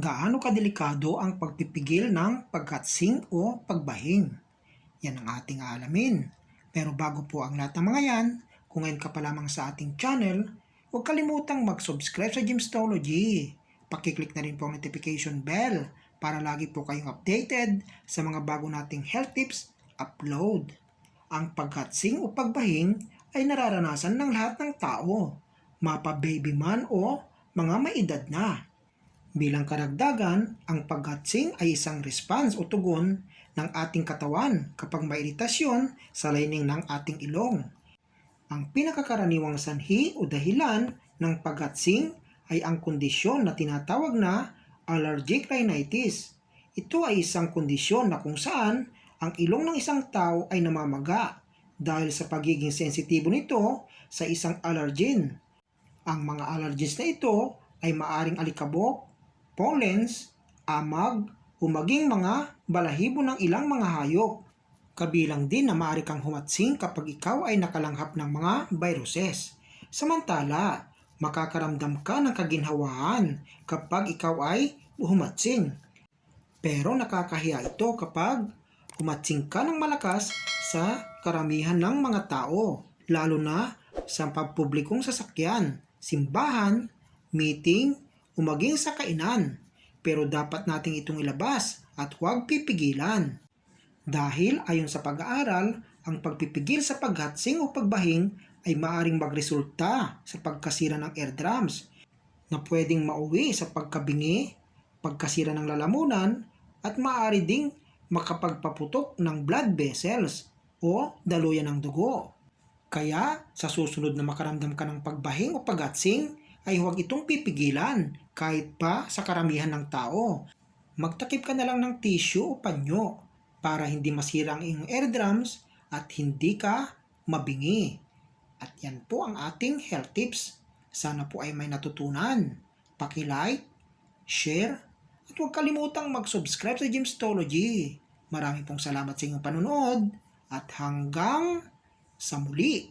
Gaano kadelikado ang pagpipigil ng pagkatsing o pagbahing? Yan ang ating aalamin. Pero bago po ang lahat ng mga yan, kung ngayon ka pa lamang sa ating channel, huwag kalimutang mag-subscribe sa Gymstology. Pakiclick na rin po ang notification bell para lagi po kayong updated sa mga bago nating health tips upload. Ang pagkatsing o pagbahing ay nararanasan ng lahat ng tao, mapa baby man o mga may edad na. Bilang karagdagan, ang paghatsing ay isang response o tugon ng ating katawan kapag may iritasyon sa lining ng ating ilong. Ang pinakakaraniwang sanhi o dahilan ng paghatsing ay ang kondisyon na tinatawag na allergic rhinitis. Ito ay isang kondisyon na kung saan ang ilong ng isang tao ay namamaga dahil sa pagiging sensitibo nito sa isang allergen. Ang mga allergens na ito ay maaring alikabok, pollens, amag, o maging mga balahibo ng ilang mga hayop. Kabilang din na maaari kang humatsing kapag ikaw ay nakalanghap ng mga viruses. Samantala, makakaramdam ka ng kaginhawaan kapag ikaw ay humatsing. Pero nakakahiya ito kapag humatsing ka ng malakas sa karamihan ng mga tao, lalo na sa pampublikong sasakyan, simbahan, meeting, o maging sa kainan. Pero dapat nating itong ilabas at huwag pipigilan. Dahil ayon sa pag-aaral, ang pagpipigil sa paghatsing o pagbahing ay maaring magresulta sa pagkasira ng eardrums na pwedeng mauwi sa pagkabingi, pagkasira ng lalamunan, at maaari ding makapagpaputok ng blood vessels o daluyan ng dugo. Kaya sa susunod na makaramdam ka ng pagbahing o paghatsing, ay huwag itong pipigilan kahit pa sa karamihan ng tao. Magtakip ka na lang ng tissue o panyo para hindi masira ang iyong eardrums at hindi ka mabingi. At yan po ang ating health tips. Sana po ay may natutunan. Paki-like, share, at huwag kalimutang mag-subscribe sa Gymstology. Marami pong salamat sa inyong panonood at hanggang sa muli.